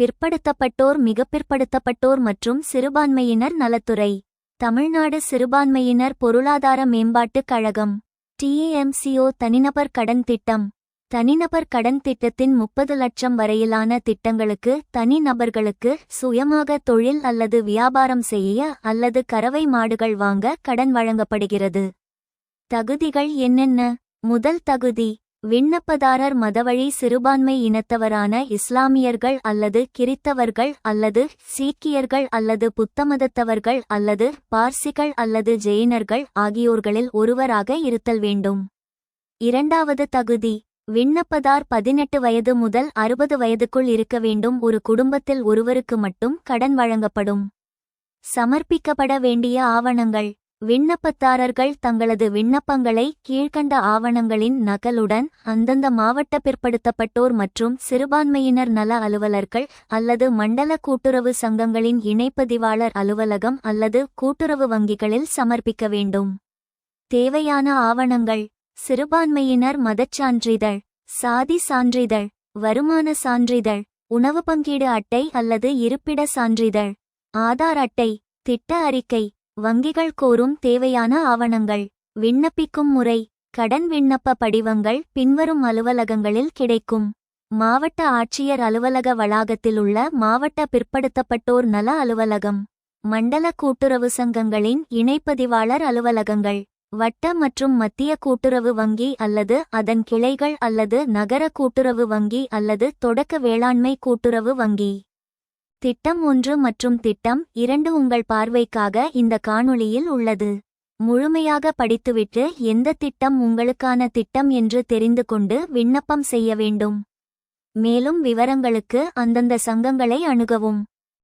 பிற்படுத்தப்பட்டோர் மிக பிற்படுத்தப்பட்டோர் மற்றும் சிறுபான்மையினர் நலத்துறை. தமிழ்நாடு சிறுபான்மையினர் பொருளாதார மேம்பாட்டுக் கழகம். டிஏஎம்சிஓ தனிநபர் கடன் திட்டம். தனிநபர் கடன் திட்டத்தின் முப்பது லட்சம் வரையிலான திட்டங்களுக்கு தனிநபர்களுக்கு சுயமாக தொழில் அல்லது வியாபாரம் செய்ய அல்லது கறவை மாடுகள் வாங்க கடன் வழங்கப்படுகிறது. தகுதிகள் என்னென்ன? முதல் தகுதி விண்ணப்பதாரர் மதவழி சிறுபான்மை இனத்தவரான இஸ்லாமியர்கள் அல்லது கிறித்தவர்கள் அல்லது சீக்கியர்கள் அல்லது புத்தமதத்தவர்கள் அல்லது பார்சிகள் அல்லது ஜெயினர்கள் ஆகியோர்களில் ஒருவராக இருத்தல் வேண்டும். இரண்டாவது தகுதி. விண்ணப்பதார் பதினெட்டு வயது முதல் அறுபது வயதுக்குள் இருக்க வேண்டும். ஒரு குடும்பத்தில் ஒருவருக்கு மட்டும் கடன் வழங்கப்படும். சமர்ப்பிக்கப்பட வேண்டிய ஆவணங்கள். விண்ணப்பதாரர்கள் தங்களது விண்ணப்பங்களை கீழ்கண்ட ஆவணங்களின் நகலுடன் அந்தந்த மாவட்ட பிற்படுத்தப்பட்டோர் மற்றும் சிறுபான்மையினர் நல அலுவலர்கள் அல்லது மண்டல கூட்டுறவு சங்கங்களின் இணைப்பதிவாளர் அலுவலகம் அல்லது கூட்டுறவு வங்கிகளில் சமர்ப்பிக்க வேண்டும். தேவையான ஆவணங்கள் சிறுபான்மையினர் மதச்சான்றிதழ் சாதி சான்றிதழ் வருமான சான்றிதழ் உணவு பங்கீடு அட்டை அல்லது இருப்பிட சான்றிதழ் ஆதார் அட்டை திட்ட அறிக்கை வங்கிகள் கோரும் தேவையான ஆவணங்கள் விண்ணப்பிக்கும் முறை கடன் விண்ணப்ப படிவங்கள் பின்வரும் அலுவலகங்களில் கிடைக்கும். மாவட்ட ஆட்சியர் அலுவலக வளாகத்தில் உள்ள மாவட்ட பிற்படுத்தப்பட்டோர் நல அலுவலகம் மண்டல கூட்டுறவு சங்கங்களின் இணைப்பதிவாளர் அலுவலகங்கள் வட்ட மற்றும் மத்திய கூட்டுறவு வங்கி அல்லது அதன் கிளைகள் அல்லது நகர கூட்டுறவு வங்கி அல்லது தொடக்க வேளாண்மை கூட்டுறவு வங்கி. திட்டம் ஒன்று மற்றும் திட்டம் இரண்டு உங்கள் பார்வைக்காக இந்த காணொளியில் உள்ளது. முழுமையாக படித்துவிட்டு எந்த திட்டம் உங்களுக்கான திட்டம் என்று தெரிந்து கொண்டு விண்ணப்பம் செய்ய வேண்டும். மேலும் விவரங்களுக்கு அந்தந்த சங்கங்களை அணுகவும்.